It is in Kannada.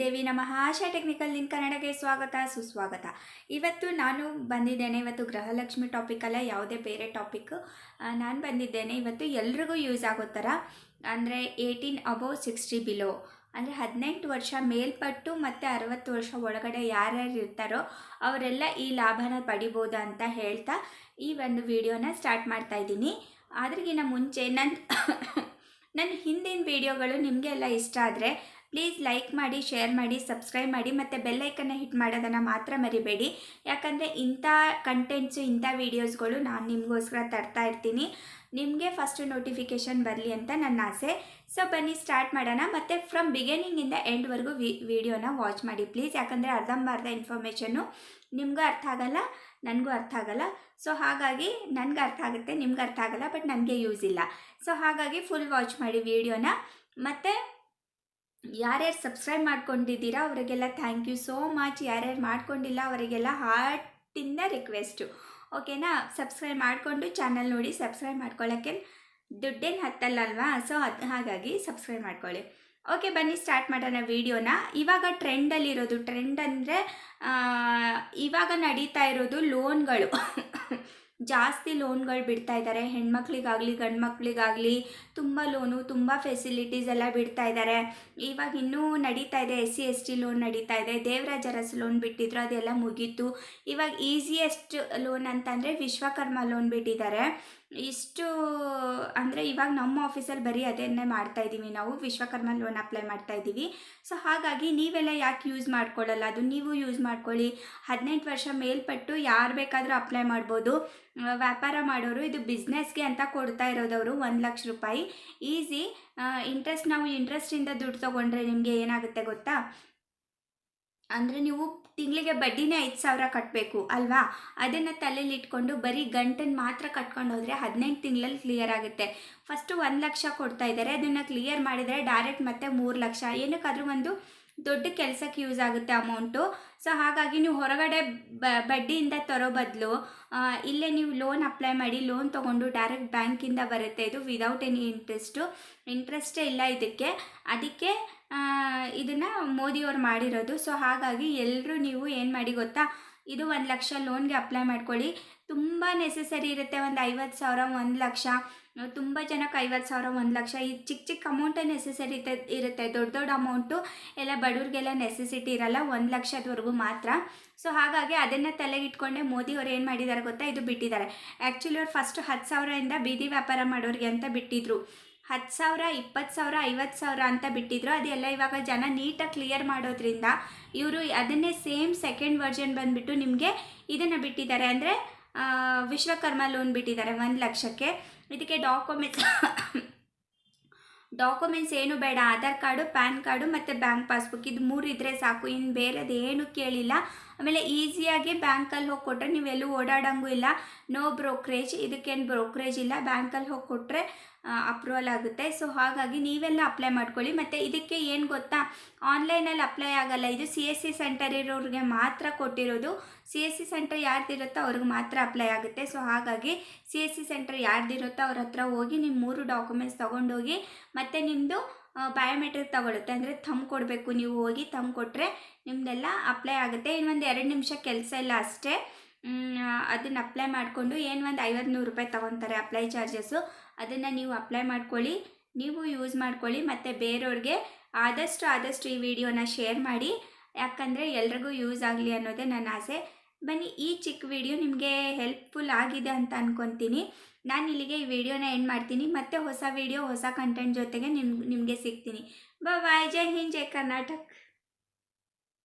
ದೇವಿ ನಮ್ಮ ಆಶಾ ಟೆಕ್ನಿಕಲ್ ಇನ್ ಕನ್ನಡಕ್ಕೆ ಸ್ವಾಗತ, ಸುಸ್ವಾಗತ. ಇವತ್ತು ನಾನು ಬಂದಿದ್ದೇನೆ, ಇವತ್ತು ಗೃಹಲಕ್ಷ್ಮಿ ಟಾಪಿಕ್ ಅಲ್ಲ, ಯಾವುದೇ ಬೇರೆ ಟಾಪಿಕ್ ನಾನು ಬಂದಿದ್ದೇನೆ, ಇವತ್ತು ಎಲ್ರಿಗೂ ಯೂಸ್ ಆಗೋ ಥರ, ಅಂದರೆ ಏಯ್ಟೀನ್ ಅಬೋವ್ ಸಿಕ್ಸ್ಟಿ ಬಿಲೋ ಅಂದರೆ ಹದಿನೆಂಟು ವರ್ಷ ಮೇಲ್ಪಟ್ಟು ಮತ್ತು ಅರವತ್ತು ವರ್ಷ ಒಳಗಡೆ ಯಾರ್ಯಾರು ಇರ್ತಾರೋ ಅವರೆಲ್ಲ ಈ ಲಾಭನ ಪಡಿಬೋದು ಅಂತ ಹೇಳ್ತಾ ಈ ಒಂದು ವಿಡಿಯೋನ ಸ್ಟಾರ್ಟ್ ಮಾಡ್ತಾ ಇದ್ದೀನಿ. ಅದ್ರಿಗಿನ ಮುಂಚೆ ನನ್ನ ನನ್ನ ಹಿಂದಿನ ವಿಡಿಯೋಗಳು ನಿಮಗೆಲ್ಲ ಇಷ್ಟ ಆದರೆ ಪ್ಲೀಸ್ ಲೈಕ್ ಮಾಡಿ ಶೇರ್ ಮಾಡಿ ಸಬ್ಸ್ಕ್ರೈಬ್ ಮಾಡಿ, ಮತ್ತು ಬೆಲ್ಲೈಕನ್ನ ಹಿಟ್ ಮಾಡೋದನ್ನು ಮಾತ್ರ ಮರಿಬೇಡಿ. ಯಾಕಂದರೆ ಇಂಥ ಕಂಟೆಂಟ್ಸು ಇಂಥ ವೀಡಿಯೋಸ್ಗಳು ನಾನು ನಿಮಗೋಸ್ಕರ ತರ್ತಾ ಇರ್ತೀನಿ. ನಿಮಗೆ ಫಸ್ಟು ನೋಟಿಫಿಕೇಷನ್ ಬರಲಿ ಅಂತ ನನ್ನ ಆಸೆ. ಸೊ ಬನ್ನಿ ಸ್ಟಾರ್ಟ್ ಮಾಡೋಣ. ಮತ್ತು ಫ್ರಮ್ ಬಿಗಿನಿಂಗಿಂದ ಎಂಡ್ವರೆಗೂ ವಿ ವಿಡಿಯೋನ ವಾಚ್ ಮಾಡಿ. ಪ್ಲೀಸ್ ಯಾಕಂದರೆ ಅರ್ಧಂಬರ್ಧ ಇನ್ಫಾರ್ಮೇಷನ್ನು ನಿಮಗೂ ಅರ್ಥ ಆಗಲ್ಲ, ನನಗೂ ಅರ್ಥ ಆಗಲ್ಲ. ಸೊ ಹಾಗಾಗಿ ನನಗೆ ಅರ್ಥ ಆಗುತ್ತೆ, ನಿಮ್ಗೆ ಅರ್ಥ ಆಗಲ್ಲ ಬಟ್ ನನಗೆ ಯೂಸ್ ಇಲ್ಲ. ಸೊ ಹಾಗಾಗಿ ಫುಲ್ ವಾಚ್ ಮಾಡಿ ವಿಡಿಯೋನ ಮತ್ತು ಯಾರ್ಯಾರು ಸಬ್ಸ್ಕ್ರೈಬ್ ಮಾಡ್ಕೊಂಡಿದ್ದೀರಾ ಅವರಿಗೆಲ್ಲ ಥ್ಯಾಂಕ್ ಯು ಸೋ ಮಚ್ ಯಾರ್ಯಾರು ಮಾಡ್ಕೊಂಡಿಲ್ಲ ಅವರಿಗೆಲ್ಲ ಹಾರ್ಟಿಂದ ರಿಕ್ವೆಸ್ಟು ಓಕೆನಾ ಸಬ್ಸ್ಕ್ರೈಬ್ ಮಾಡಿಕೊಂಡು ಚಾನಲ್ ನೋಡಿ ಸಬ್ಸ್ಕ್ರೈಬ್ ಮಾಡ್ಕೊಳ್ಳೋಕ್ಕೆ ದುಡ್ಡೇನು ಹತ್ತಲ್ಲಲ್ವಾ? ಸೊ ಅದು ಹಾಗಾಗಿ ಸಬ್ಸ್ಕ್ರೈಬ್ ಮಾಡ್ಕೊಳ್ಳಿ. ಓಕೆ ಬನ್ನಿ ಸ್ಟಾರ್ಟ್ ಮಾಡೋಣ ವಿಡಿಯೋನ ಇವಾಗ ಟ್ರೆಂಡಲ್ಲಿರೋದು ಟ್ರೆಂಡ್ ಅಂದರೆ ಇವಾಗ ನಡೀತಾ ಇರೋದು ಲೋನ್ಗಳು ಜಾಸ್ತಿ ಲೋನ್ಗಳು ಬಿಡ್ತಾ ಇದ್ದಾರೆ. ಹೆಣ್ಮಕ್ಳಿಗಾಗಲಿ ಗಂಡು ಮಕ್ಳಿಗಾಗಲಿ ತುಂಬ ಲೋನು, ತುಂಬ ಫೆಸಿಲಿಟೀಸ್ ಎಲ್ಲ ಬಿಡ್ತಾ ಇದ್ದಾರೆ. ಇವಾಗ ಇನ್ನೂ ನಡೀತಾ ಇದೆ S C S T loan ನಡೀತಾ ಇದೆ. ದೇವರಾಜ ಅರಸು ಲೋನ್ ಬಿಟ್ಟಿದ್ರು, ಅದೆಲ್ಲ ಮುಗೀತು. ಇವಾಗ ಈಸಿಯೆಸ್ಟ್ ಲೋನ್ ಅಂತಂದರೆ ವಿಶ್ವಕರ್ಮ ಲೋನ್ ಬಿಟ್ಟಿದ್ದಾರೆ. ಇಷ್ಟು, ಅಂದರೆ ಇವಾಗ ನಮ್ಮ ಆಫೀಸಲ್ಲಿ ಬರೀ ಅದನ್ನೇ ಮಾಡ್ತಾ ಇದ್ದೀವಿ. ನಾವು ವಿಶ್ವಕರ್ಮ ಲೋನ್ ಅಪ್ಲೈ ಮಾಡ್ತಾ ಇದ್ದೀವಿ. ಸೊ ಹಾಗಾಗಿ ನೀವೆಲ್ಲ ಯಾಕೆ ಯೂಸ್ ಮಾಡ್ಕೊಳ್ಳಲ್ಲ? ಅದು ನೀವು ಯೂಸ್ ಮಾಡ್ಕೊಳ್ಳಿ. ಹದಿನೆಂಟು ವರ್ಷ ಮೇಲ್ಪಟ್ಟು ಯಾರು ಬೇಕಾದರೂ ಅಪ್ಲೈ ಮಾಡ್ಬೋದು. ವ್ಯಾಪಾರ ಮಾಡೋರು ಇದು ಬಿಸ್ನೆಸ್ಗೆ ಅಂತ ಕೊಡ್ತಾ ಇರೋದವರು ಒಂದು ಲಕ್ಷ ರೂಪಾಯಿ. ಈಸಿ ಇಂಟ್ರೆಸ್ಟ್ ನಾವು ಇಂಟ್ರೆಸ್ಟಿಂದ ದುಡ್ಡು ತೊಗೊಂಡ್ರೆ ನಿಮಗೆ ಏನಾಗುತ್ತೆ ಗೊತ್ತಾ? ಅಂದರೆ ನೀವು ತಿಂಗಳಿಗೆ ಬಡ್ಡಿನೇ ಐದು ಸಾವಿರ ಕಟ್ಟಬೇಕು ಅಲ್ವಾ? ಅದನ್ನು ತಲೆಯಲ್ಲಿ ಇಟ್ಕೊಂಡು ಬರೀ ಗಂಟನ್ನು ಮಾತ್ರ ಕಟ್ಕೊಂಡು ಹೋದರೆ ಹದಿನೆಂಟು ತಿಂಗಳಲ್ಲಿ ಕ್ಲಿಯರ್ ಆಗುತ್ತೆ. ಫಸ್ಟು ಒಂದು ಲಕ್ಷ ಕೊಡ್ತಾ ಇದ್ದಾರೆ ಅದನ್ನು ಕ್ಲಿಯರ್ ಮಾಡಿದರೆ ಡೈರೆಕ್ಟ್ ಮತ್ತೆ ಮೂರು ಲಕ್ಷ. ಏನಕ್ಕಾದರೂ ಒಂದು ದೊಡ್ಡ ಕೆಲಸಕ್ಕೆ ಯೂಸ್ ಆಗುತ್ತೆ ಅಮೌಂಟು ಸೊ ಹಾಗಾಗಿ ನೀವು ಹೊರಗಡೆ ಬಡ್ಡಿಯಿಂದ ತರೋ ಬದಲು ಇಲ್ಲೇ ನೀವು ಲೋನ್ ಅಪ್ಲೈ ಮಾಡಿ ಲೋನ್ ತೊಗೊಂಡು ಡೈರೆಕ್ಟ್ ಬ್ಯಾಂಕಿಂದ ಬರುತ್ತೆ ಇದು ವಿದೌಟ್ ಎನಿ ಇಂಟ್ರೆಸ್ಟು ಇಂಟ್ರೆಸ್ಟೇ ಇಲ್ಲ ಇದಕ್ಕೆ. ಅದಕ್ಕೆ ಇದನ್ನು ಮೋದಿಯವ್ರು ಮಾಡಿರೋದು. ಸೊ ಹಾಗಾಗಿ ಎಲ್ಲರೂ ನೀವು ಏನು ಮಾಡಿ ಗೊತ್ತಾ? ಇದು ಒಂದು ಲಕ್ಷ ಲೋನ್ಗೆ ಅಪ್ಲೈ ಮಾಡ್ಕೊಳ್ಳಿ. ತುಂಬ ನೆಸೆಸರಿ ಇರುತ್ತೆ ಒಂದು ಐವತ್ತು ಸಾವಿರ, ಒಂದು ಲಕ್ಷ. ತುಂಬ ಜನಕ್ಕೆ ಐವತ್ತು ಸಾವಿರ, ಒಂದು ಲಕ್ಷ. ಈ ಚಿಕ್ಕ ಚಿಕ್ಕ ಅಮೌಂಟೇ ನೆಸೆಸರಿ ಇರುತ್ತೆ. ದೊಡ್ಡ ದೊಡ್ಡ ಅಮೌಂಟು ಎಲ್ಲ ಬಡವ್ರಿಗೆಲ್ಲ ನೆಸೆಸಿಟಿ ಇರಲ್ಲ, ಒಂದು ಲಕ್ಷದವರೆಗೂ ಮಾತ್ರ. ಸೊ ಹಾಗಾಗಿ ಅದನ್ನು ತಲೆಗಿಟ್ಕೊಂಡೆ ಮೋದಿ ಅವ್ರು ಏನು ಮಾಡಿದ್ದಾರೆ ಗೊತ್ತಾ? ಇದು ಬಿಟ್ಟಿದ್ದಾರೆ ಆ್ಯಕ್ಚುಲಿ ಅವ್ರು ಫಸ್ಟ್ ಹತ್ತು ಸಾವಿರದಿಂದ ಬೀದಿ ವ್ಯಾಪಾರ ಮಾಡೋರಿಗೆ ಅಂತ ಬಿಟ್ಟಿದ್ರು. ಹತ್ತು ಸಾವಿರ, ಇಪ್ಪತ್ತು ಸಾವಿರ, ಐವತ್ತು ಸಾವಿರ ಅಂತ ಬಿಟ್ಟಿದ್ರು. ಅದೆಲ್ಲ ಇವಾಗ ಜನ ನೀಟಾಗಿ ಕ್ಲಿಯರ್ ಮಾಡೋದ್ರಿಂದ ಇವರು ಅದನ್ನೇ ಸೇಮ್ ಸೆಕೆಂಡ್ ವರ್ಜನ್ ಬಂದುಬಿಟ್ಟು ನಿಮಗೆ ಇದನ್ನು ಬಿಟ್ಟಿದ್ದಾರೆ. ಅಂದರೆ ವಿಶ್ವಕರ್ಮ ಲೋನ್ ಬಿಟ್ಟಿದ್ದಾರೆ ಒಂದು ಲಕ್ಷಕ್ಕೆ. ಇದಕ್ಕೆ ಡಾಕ್ಯುಮೆಂಟ್ಸ್ ಡಾಕ್ಯುಮೆಂಟ್ಸ್ ಏನು ಬೇಡ. ಆಧಾರ್ ಕಾರ್ಡು ಪ್ಯಾನ್ ಕಾರ್ಡು ಮತ್ತು ಬ್ಯಾಂಕ್ ಪಾಸ್ಬುಕ್ ಇದು ಮೂರು ಇದ್ದರೆ ಸಾಕು. ಇನ್ನು ಬೇರೆದು ಏನು ಕೇಳಿಲ್ಲ. ಆಮೇಲೆ ಈಸಿಯಾಗಿ ಬ್ಯಾಂಕಲ್ಲಿ ಹೋಗಿ ಕೊಟ್ಟರೆ ನೀವೆಲ್ಲೂ ಓಡಾಡೋಂಗೂ ಇಲ್ಲ. ನೋ ಬ್ರೋಕ್ರೇಜ್ ಇದಕ್ಕೇನು ಬ್ರೋಕ್ರೇಜ್ ಇಲ್ಲ. ಬ್ಯಾಂಕಲ್ಲಿ ಹೋಗಿ ಕೊಟ್ಟರೆ ಅಪ್ರೂವಲ್ ಆಗುತ್ತೆ. ಸೊ ಹಾಗಾಗಿ ನೀವೆಲ್ಲ ಅಪ್ಲೈ ಮಾಡ್ಕೊಳ್ಳಿ. ಮತ್ತು ಇದಕ್ಕೆ ಏನು ಗೊತ್ತಾ? ಆನ್ಲೈನಲ್ಲಿ ಅಪ್ಲೈ ಆಗಲ್ಲ. ಇದು ಸಿ ಎಸ್ ಸಿ ಸೆಂಟರ್ ಇರೋರಿಗೆ ಮಾತ್ರ ಕೊಟ್ಟಿರೋದು. ಸಿ ಎಸ್ ಸಿ ಸೆಂಟರ್ ಯಾರ್ದಿರುತ್ತೋ ಅವ್ರಿಗೆ ಮಾತ್ರ ಅಪ್ಲೈ ಆಗುತ್ತೆ. ಸೊ ಹಾಗಾಗಿ ಸಿ ಎಸ್ ಸಿ ಸೆಂಟರ್ ಯಾರ್ದಿರುತ್ತೋ ಅವ್ರ ಹತ್ರ ಹೋಗಿ ನಿಮ್ಮ ಮೂರು ಡಾಕ್ಯುಮೆಂಟ್ಸ್ ತೊಗೊಂಡೋಗಿ ಮತ್ತು ನಿಮ್ಮದು ಬಯೋಮೆಟ್ರಿಕ್ ತಗೊಳುತ್ತೆ. ಅಂದರೆ ಥಮ್ ಕೊಡಬೇಕು. ನೀವು ಹೋಗಿ ಥಮ್ ಕೊಟ್ಟರೆ ನಿಮ್ಮದೆಲ್ಲ ಅಪ್ಲೈ ಆಗುತ್ತೆ. ಇನ್ನೊಂದು ಎರಡು ನಿಮಿಷ ಕೆಲಸ ಇಲ್ಲ ಅಷ್ಟೇ. ಅದನ್ನು ಅಪ್ಲೈ ಮಾಡಿಕೊಂಡು ಏನು ಒಂದು ಐವತ್ತು ನೂರು ರೂಪಾಯಿ ತೊಗೊತಾರೆ ಅಪ್ಲೈ ಚಾರ್ಜಸ್ಸು ಅದನ್ನು ನೀವು ಅಪ್ಲೈ ಮಾಡ್ಕೊಳ್ಳಿ. ನೀವು ಯೂಸ್ ಮಾಡ್ಕೊಳ್ಳಿ. ಮತ್ತು ಬೇರೆಯವ್ರಿಗೆ ಆದಷ್ಟು ಆದಷ್ಟು ಈ ವಿಡಿಯೋನ ಶೇರ್ ಮಾಡಿ. ಯಾಕಂದರೆ ಎಲ್ರಿಗೂ ಯೂಸ್ ಆಗಲಿ ಅನ್ನೋದೇ ನನ್ನ ಆಸೆ. ಬನ್ನಿ, ಈ ಚಿಕ್ಕ ವಿಡಿಯೋ ನಿಮಗೆ ಹೆಲ್ಪ್ಫುಲ್ ಆಗಿದೆ ಅಂತ ಅಂದ್ಕೊತೀನಿ ನಾನು ಇಲ್ಲಿಗೆ ಈ ವಿಡಿಯೋನ ಎಂಡ್ ಮಾಡ್ತೀನಿ. ಮತ್ತೆ ಹೊಸ ವಿಡಿಯೋ ಹೊಸ ಕಂಟೆಂಟ್ ಜೊತೆಗೆ ನಿಮ್ಗೆ ನಿಮಗೆ ಸಿಗ್ತೀನಿ. ಬಾಯ್ ಜೈ ಹಿಂದ್, ಜೈ ಕರ್ನಾಟಕ.